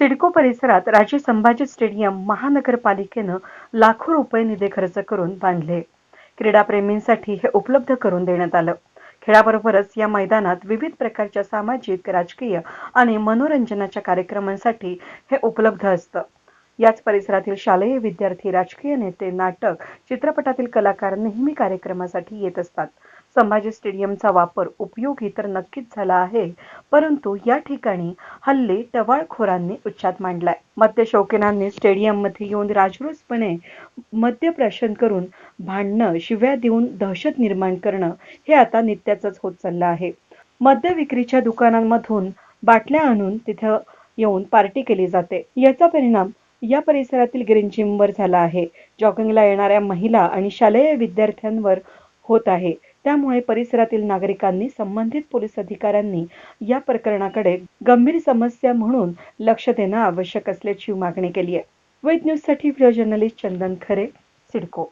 सिडको परिसरात राजे संभाजी स्टेडियम महानगरपालिकेनं लाखो रुपये निधी खर्च करून बांधले. क्रीडाप्रेमींसाठी हे उपलब्ध करून देण्यात आलं. खेळाबरोबरच या मैदानात विविध प्रकारच्या सामाजिक राजकीय आणि मनोरंजनाच्या कार्यक्रमांसाठी हे उपलब्ध असतं. याच परिसरातील शालेय विद्यार्थी राजकीय नेते नाटक चित्रपटातील कलाकार नेहमी कार्यक्रमासाठी येत असतात. संभाजी स्टेडियमचा वापर उपयोगी तर नक्कीच झाला आहे परंतु या ठिकाणी हल्ले टवाळखोरांनी उच्चात मांडलाय. मद्य शौकीनांनी स्टेडियममध्ये येऊन राजरोसपणे मद्यप्राशन करून भांडणं शिव्या देऊन दहशत निर्माण करणं हे आता नित्याचंच होत चाललं आहे. मद्य विक्रीच्या दुकानांमधून बाटल्या आणून तिथं येऊन पार्टी केली जाते. याचा परिणाम या परिसरातील ग्रीन जिमवर झाला आहे. जॉगिंगला येणाऱ्या महिला आणि शालेय विद्यार्थ्यांवर होत आहे. त्यामुळे परिसरातील नागरिकांनी संबंधित पोलीस अधिकाऱ्यांनी या प्रकरणाकडे गंभीर समस्या म्हणून लक्ष देणं आवश्यक असल्याची मागणी केली आहे. वेद न्यूजसाठी व्हिडिओ जर्नलिस्ट चंदन खरे सिडको.